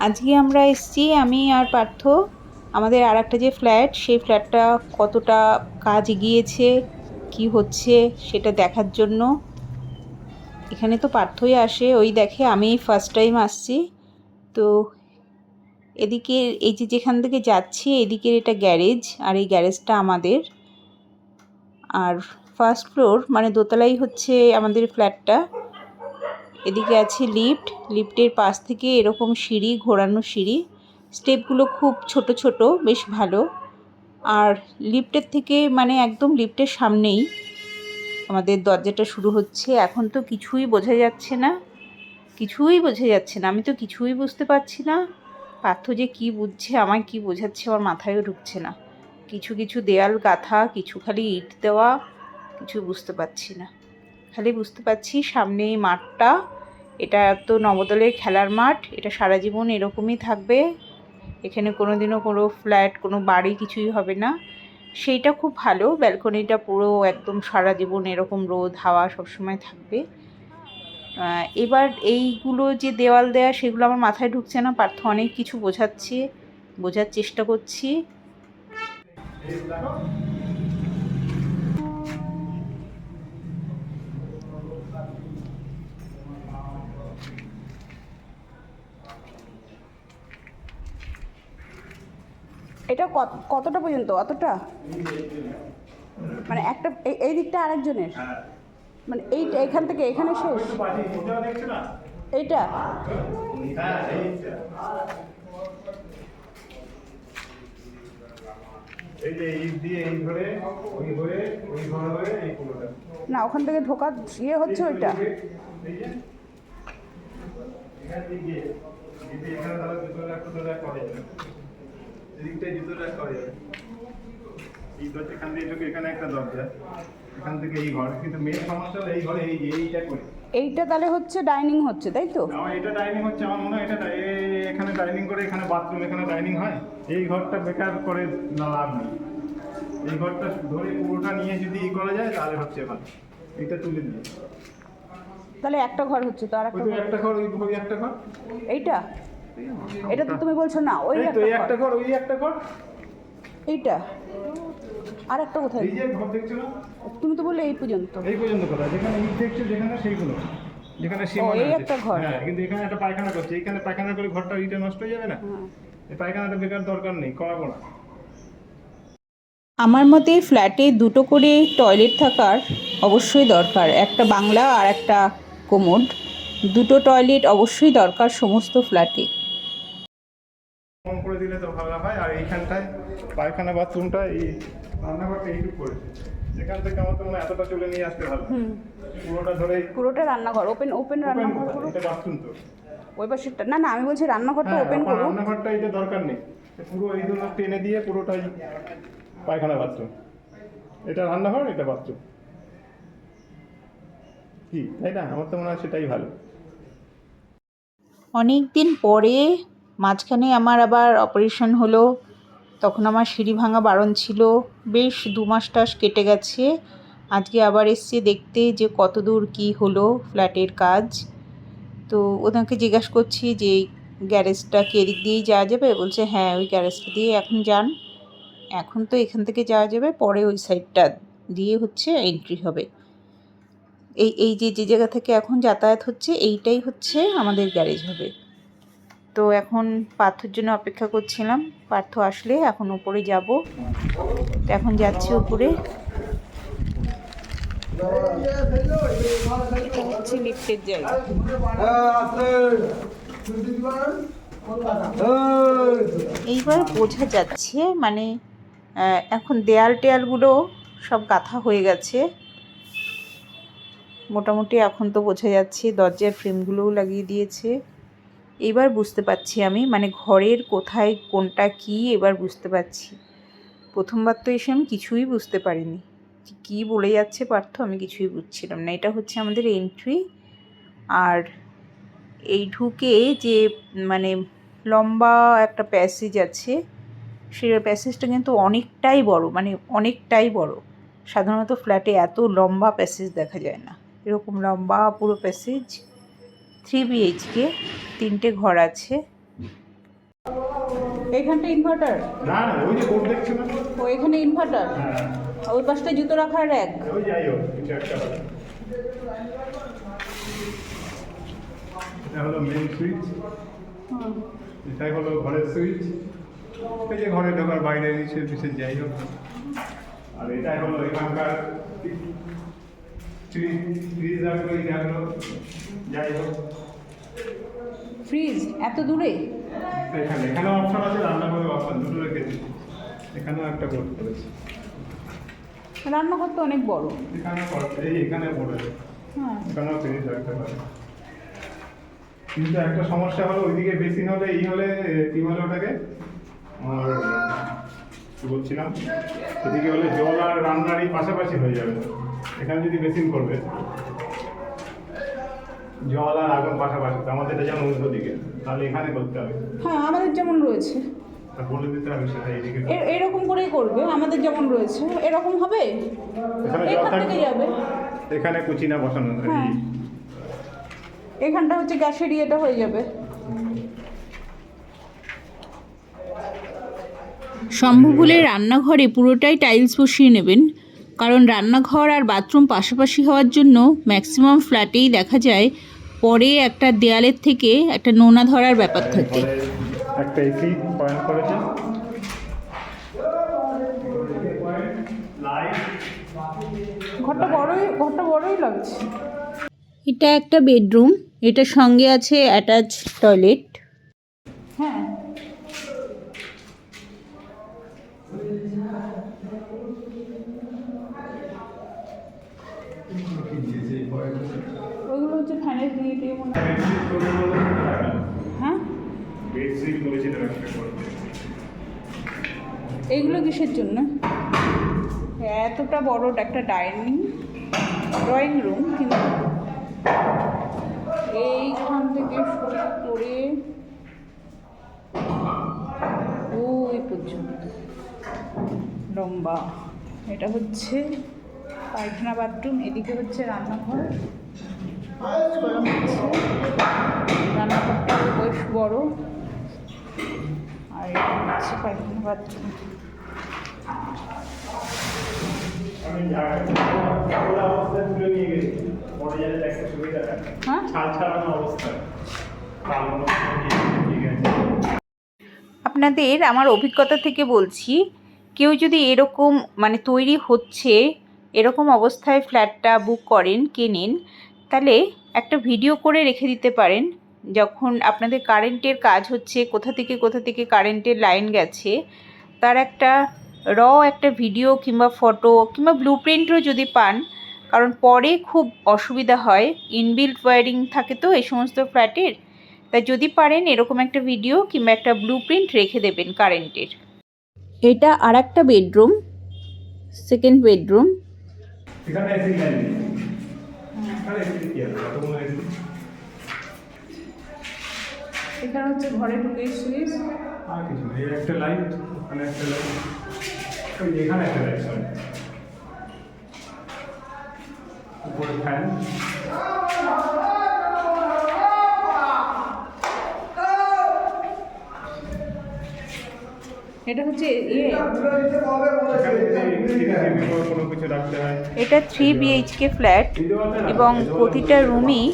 আজকে আমরা এসছি, আমি আর পার্থ। আমাদের আর একটা যে ফ্ল্যাট, সেই ফ্ল্যাটটা কতটা কাজ এগিয়েছে, কি হচ্ছে সেটা দেখার জন্য। এখানে তো পার্থই আসে, ওই দেখে আমি ফার্স্ট টাইম আসছি। তো এদিকে, এই যে যেখান থেকে যাচ্ছি, এদিকের এটা গ্যারেজ, আর এই গ্যারেজটা আমাদের। আর ফার্স্ট ফ্লোর মানে দোতলাই হচ্ছে আমাদের ফ্ল্যাটটা। এদিকে আছে লিফট লিফটের পাশ থেকে এরকম সিঁড়ি, ঘোরানো সিঁড়ি। স্টেপগুলো খুব ছোট ছোট, বেশ ভালো। আর লিফটের থেকে মানে একদম লিফটের সামনেই আমাদের দরজাটা শুরু হচ্ছে। এখন তো কিছুই বোঝা যাচ্ছে না। কিছুই বোঝা যাচ্ছে না। আমি তো কিছুই বুঝতে পারছি না। পার্থ যে কি বুঝছে, আমায় কি বোঝাচ্ছে, আমার মাথায়ও ঢুকছে না। কিছু কিছু দেয়াল গাঁথা, কিছু খালি ইট দেওয়া, কিছু বুঝতে পারছি না। খালি বুঝতে পারছি সামনে এই মাঠটা। এটা তো নবদলের খেলার মাঠ, এটা সারা জীবন এরকমই থাকবে। এখানে কোনো দিনও কোনো ফ্ল্যাট, কোনো বাড়ি কিছুই হবে না। সেইটা খুব ভালো, ব্যালকনিটা পুরো একদম সারা জীবন এরকম রোদ, হাওয়া সবসময় থাকবে। এবার এইগুলো যে দেওয়াল দেয়া, সেগুলো আমার মাথায় ঢুকছে না, পার্থ অনেক কিছু বোঝাচ্ছে, বোঝার চেষ্টা করছি। এটা কত- কতটা পর্যন্ত? অতটা? মানে একটা, এই- দিকটা আরেকজনের? মানে এইটা এখান থেকে এখানে শেষ? এইটা? না, ওখান থেকে ঢোকার ইয়ে হচ্ছে ওইটা। এখান তাহলে দুটো রাখ করা যাবে। এই দরজা এখান দিয়ে ঢুকে এখানে একটা দরজা। এখান থেকে এই ঘর। কিন্তু মেন সমস্যা হলো এই ঘরে এই এইটা করে। এইটা তাহলে হচ্ছে ডাইনিং হচ্ছে তাই তো? আমার এটা ডাইনিং হচ্ছে আমার মনে হয় এটা এ- এখানে ডাইনিং করে এখানে বাথরুম এখানে ডাইনিং হয়? এই ঘরটা বেকার করে না লাভ নেই। এই ঘরটা ধরে পুরোটা নিয়ে যদি ই করা যায় তাহলে হচ্ছে ভালো। এটা তুলে দিয়ে তাহলে একটা ঘর হচ্ছে তো আর ওই একটা তো ঘর। একটা ঘর ওই ওই একটা ঘর। এইটা? এটা তো তুমি বলছো না ওই একটা একটা ঘর। ঘর ওই একটা ঘর। এইটা? আর একটা কোথায়? এই যে ঘর দেখছ না? তুমি তো বললে এই পর্যন্ত। এই পর্যন্ত কথা যেখানে ইট দেখছ যেখানে সেইগুলো। যেখানে সীমানা এই। একটা ঘর। হ্যাঁ কিন্তু এখানে একটা পায়খানা করছে। এখানে পায়খানা করে ঘরটা ইটা নষ্ট হয়ে যাবে না? হ্যাঁ। এই পায়খানাটা বেকার দরকার নেই করাবো না আমার মতে ফ্ল্যাটে দুটো করে টয়লেট থাকার অবশ্যই দরকার। একটা বাংলা আর একটা কোমোড। দুটো টয়লেট অবশ্যই দরকার সমস্ত ফ্ল্যাটে। কম করে দিলে তো ভালো হয় আর এইখানটায় পায়খানা বাথরুমটা এই রান্নাঘরটা এইটুকু করেছে। এখান থেকে আমার তো মনে হয় এতটা চলে নিয়ে আসতে ভালো পুরোটা ধরে পুরোটা রান্নাঘর ওপেন ওপেন রান্নাঘর করো এটা বাথরুম তো। ওই পাশেরটা না না আমি বলছি রান্নাঘরটা হ্যাঁ ওপেন আমার করো রান্নাঘরটা এটা দরকার নেই। পুরো এই জন্য টেনে দিয়ে পুরোটাই পায়খানা বাথরুম এটা রান্নাঘর এটা বাথরুম কি? তাই না? আমার তো মনে হয় সেটাই ভালো। অনেক দিন পরে মাঝখানে আমার আবার অপারেশন হলো, তখন আমার সিঁড়ি ভাঙা বারণ ছিল। বেশ দু মাস টাস কেটে গেছে। আজকে আবার এসছে দেখতে যে কত দূর কী হলো ফ্ল্যাটের কাজ। তো ওনাকে জিজ্ঞাসা করছি যে গ্যারেজটা কি এদিক দিয়েই যাওয়া যাবে? বলছে হ্যাঁ ওই গ্যারেজটা দিয়ে এখন যান। এখন তো এখান থেকে যাওয়া যাবে, পরে ওই সাইডটা দিয়ে হচ্ছে এন্ট্রি হবে। এই এই যে যে জায়গা থেকে এখন যাতায়াত হচ্ছে, এইটাই হচ্ছে আমাদের গ্যারেজ হবে। তো এখন পার্থর জন্য অপেক্ষা করছিলাম। পার্থ আসলে এখন উপরে যাব। তো এখন যাচ্ছি উপরে। হচ্ছে লিফটের জায়গা এইবার বোঝা যাচ্ছে মানে এখন দেয়াল টেয়ালগুলো সব গাঁথা হয়ে গেছে। মোটামুটি এখন তো বোঝা যাচ্ছে দরজার ফ্রেমগুলোও লাগিয়ে দিয়েছে। এবার বুঝতে পারছি আমি মানে ঘরের কোথায় কোনটা কি এবার বুঝতে পারছি। প্রথমবার তো এসে আমি কিছুই বুঝতে পারিনি। কী বলে যাচ্ছে পার্থ আমি কিছুই বুঝছিলাম না। এটা হচ্ছে আমাদের এন্ট্রি আর এই ঢুকে যে মানে লম্বা একটা প্যাসেজ আছে সেই প্যাসেজটা কিন্তু অনেকটাই বড় মানে অনেকটাই বড়। সাধারণত ফ্ল্যাটে এত লম্বা প্যাসেজ দেখা যায় না। এরকম লম্বা পুরো প্যাসেজ থ্রি বিএইচকে তিনটে ঘর আছে। এইখানটা ইনভার্টার না না ওই যে বোর্ড দেখছ না? ও এখানে ইনভার্টার হ্যাঁ। ওই পাশটা জুতো রাখার র্যাক ওই যাই হোক কিছু একটা এটা হলো মেন সুইচ হলো ঘরের সুইচ এই যে ঘরে ঢোকার বাইরে নিচে পিছে যাই হোক। আর এটাই হলো এখানকার ফ্রিজ রাখল যাই হোক ফ্রিজ এত দূরে? এখানে এখানে অপশন আছে রান্নাঘরের অপশন দুটো রেখেছি এখানেও একটা বোর্ড করেছি রান্নাঘর তো অনেক বড়। এখানেও কর- এই এখানে পড়েছে হ্যাঁ। এখানেও ফ্রিজ রাখতে পারে। কিন্তু একটা সমস্যা হলো ওইদিকে বেসিন হলে এই হলে কি বলে ওটাকে? আর কি বলছিলাম? এদিকে হলে জল আর রান্নার এই পাশাপাশি হয়ে যাবে। এখানে যদি বেসিন করবে জল আর আগুন পাশাপাশি তো আমাদের এটা যেমন উল্টো দিকে তাহলে এখানে করতে হবে। হ্যাঁ আমাদের যেমন রয়েছে। তা বলে দিতে হবে সেটা এইদিকে এ- এরকম করেই করবে আমাদের যেমন রয়েছে। এরকম হবে? এখানে জল এখান থেকে থাকবে যাবে? এখানে কুচিনা বসানো হ্যাঁ। এই এখানটা হচ্ছে গ্যাসের ইয়েটা হয়ে যাবে। সম্ভব হলে রান্নাঘরে পুরোটাই টাইলস বসিয়ে নেবেন কারণ রান্নাঘর আর বাথরুম পাশাপাশি হওয়ার জন্য ম্যাক্সিমাম ফ্ল্যাটেই দেখা যায় পরে একটা দেয়ালের থেকে একটা নোনা ধরার ব্যাপার থাকে। একটা এসি পয়েন্ট করেছে। ঘরটা বড়ই ঘরটা বড়ই লাগছে। এটা একটা বেডরুম এটা সঙ্গে আছে অ্যাটাচ টয়লেট। হ্যাঁ। এইগুলো কিসের জন্য? এতটা বড় একটা ডাইনিং, ড্রয়িং রুম, কিন্তু এইখান থেকে শুরু করে ওই পর্যন্ত। লম্বা। এটা হচ্ছে পায়খানা বাথরুম, এদিকে হচ্ছে রান্নাঘর। কলম হচ্ছে আপনাদের আমার অভিজ্ঞতা থেকে বলছি, কেউ যদি এরকম মানে তৈরি হচ্ছে, এরকম অবস্থায় ফ্ল্যাটটা বুক করেন, কেনেন, তাহলে একটা ভিডিও করে রেখে দিতে পারেন। যখন আপনাদের কারেন্টের কাজ হচ্ছে, কোথা থেকে কোথা থেকে কারেন্টের লাইন গেছে, তার একটা র একটা ভিডিও কিংবা ফটো কিংবা ব্লু প্রিন্টও যদি পান, কারণ পরে খুব অসুবিধা হয় ইনবিল্ট ওয়্যারিং থাকে তো এই সমস্ত ফ্ল্যাটের তাই যদি পারেন এরকম একটা ভিডিও কিংবা একটা ব্লু প্রিন্ট রেখে দেবেন কারেন্টের। এটা আর একটা বেডরুম সেকেন্ড বেডরুম এখানে এখানে হচ্ছে ঘরে ঢুকে সুইচ আর কিছু নেই একটা লাইট ওখানে একটা লাইট এখানে একটা লাইট সরি উপরে ফ্যান এটা হচ্ছে ইয়ে। এটা থ্রি বিএইচকে ফ্ল্যাট এবং প্রতিটা রুমই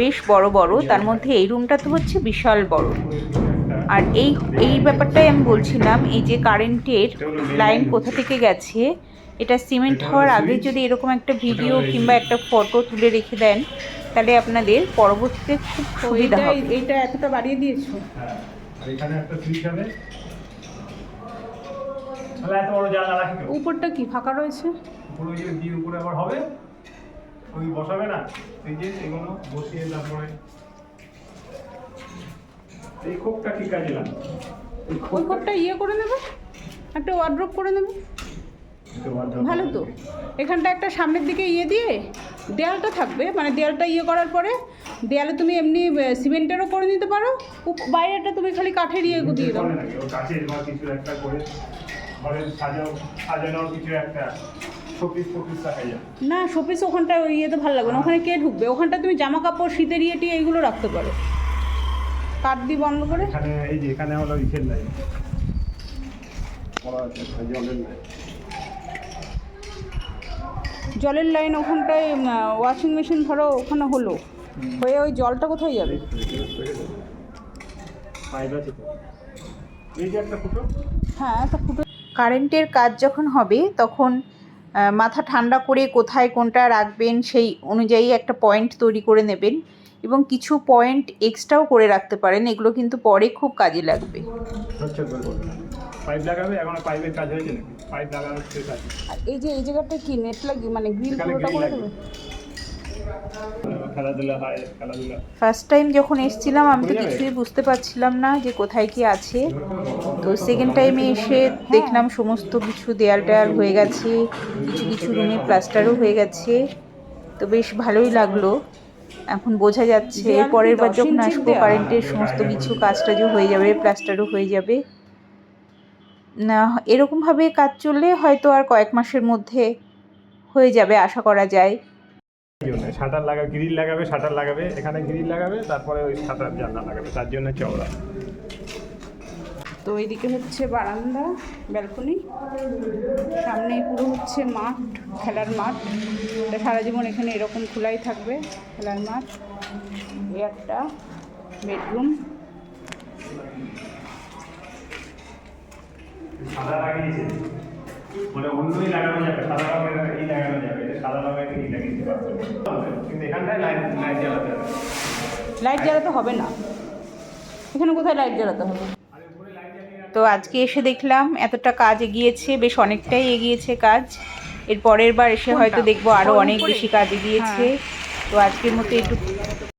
বেশ বড় বড় তার মধ্যে এই রুমটা তো হচ্ছে বিশাল বড়। আর এই এই ব্যাপারটাই আমি বলছিলাম এই যে কারেন্টের লাইন কোথা থেকে গেছে এটা সিমেন্ট হওয়ার আগে যদি এরকম একটা ভিডিও কিংবা একটা ফটো তুলে রেখে দেন তাহলে আপনাদের পরবর্তীতে খুব সুবিধা হবে। এইটা এতটা বাড়িয়ে দিয়েছ। এখানে একটা তাহলে এত বড় জানলা রাখি তো উপরটা কি ফাঁকা রয়েছে? উপরে ওই যে দিয়ে উপরে আবার হবে? ওই বসাবে না? এই যে এগুলো বসিয়ে তারপরে এই খোপটা কি কাজে লাগে এই ওই খোপটা ইয়ে করে নেবে? একটা ওয়ার্ড্রপ করে নেবে? ভালো তো। এখানটা একটা সামনের দিকে ইয়ে দিয়ে দেয়ালটা থাকবে মানে দেয়ালটা ইয়ে করার পরে দেয়ালে তুমি এমনি সিমেন্টেরও করে নিতে পারো। বাইরেটা তুমি খালি কাঠের ইয়ে দিয়ে দাও। ঘরের সাজাও সাজানোর কিছু একটা না শোপিস ওখানটা ওই ইয়েতে ভালো লাগবে না। ওখানে কে ঢুকবে? ওখানটা তুমি জামা কাপড় শীতের ইয়ে টিয়ে এইগুলো রাখতে পারো। কাঠ দিয়ে বন্ধ করে? এখানে এই যে এখানে হলো ইসের লাইন জলের লাইন ওখানটায় ওয়াশিং মেশিন ধরো ওখানে হলো। হয়ে ওই জলটা কোথায় যাবে? পাইপ আছে তো। এই যে একটা হ্যাঁ ফুটো কারেন্টের কাজ যখন হবে তখন মাথা ঠান্ডা করে কোথায় কোনটা রাখবেন সেই অনুযায়ী একটা পয়েন্ট তৈরি করে নেবেন এবং কিছু পয়েন্ট এক্সট্রাও করে রাখতে পারেন এগুলো কিন্তু পরে খুব কাজে লাগবে। হচ্ছে পাইপ লাগাবে? এখন পাইপের কাজ হয়েছে নাকি? পাইপ লাগানোর শেষ আছে। আর এই যে এই জায়গাটা কি নেট লাগিয়ে মানে গ্রিল পুরোটা করে লাগবে। দেবে? ফার্স্ট টাইম যখন এসেছিলাম আমি তো কিছুই বুঝতে পারছিলাম না যে কোথায় কি আছে। তো সেকেন্ড টাইমে এসে দেখলাম সমস্ত কিছু দেয়াল টেয়াল হয়ে গেছে কিছু কিছু রুমে প্লাস্টারও হয়ে গেছে। তো বেশ ভালোই লাগল। এখন বোঝা যাচ্ছে পরের বার যখন আসব কারেন্টের সমস্ত কিছু কাজ টাজও হয়ে যাবে প্লাস্টারও হয়ে যাবে। না এরকমভাবে কাজ চললে হয়তো আর কয়েক মাসের মধ্যে হয়ে যাবে আশা করা যায়। শাটার লাগাবে গ্রিল লাগাবে শাটার লাগাবে এখানে গ্রিল লাগাবে তারপরে ওই শাটার জানলা লাগাবে তার জন্য চওড়া। তো এইদিকে হচ্ছে বারান্দা ব্যালকনি সামনে পুরো হচ্ছে মাঠ খেলার মাঠ। এটা সারা জীবন এখানে এরকম খোলাই থাকবে খেলার মাঠ। এই একটা বেডরুম। সাদা লাগিয়েছে। মানে অন্যই লাগানো যাবে সাদা রঙের এই লাগানো যাবে এটা সাদা কিন্তু এখানটায় লাইট লাইট জ্বালাতে হবে লাইট জ্বালাতে হবে না। এখানে কোথায় লাইট জ্বালাতে হবে? তো আজকে এসে দেখলাম এতটা কাজ এগিয়েছে বেশ অনেকটাই এগিয়েছে কাজ। এর পরের বার এসে হয়তো দেখব আরও অনেক বেশি কাজ এগিয়েছে। তো আজকের মতো একটু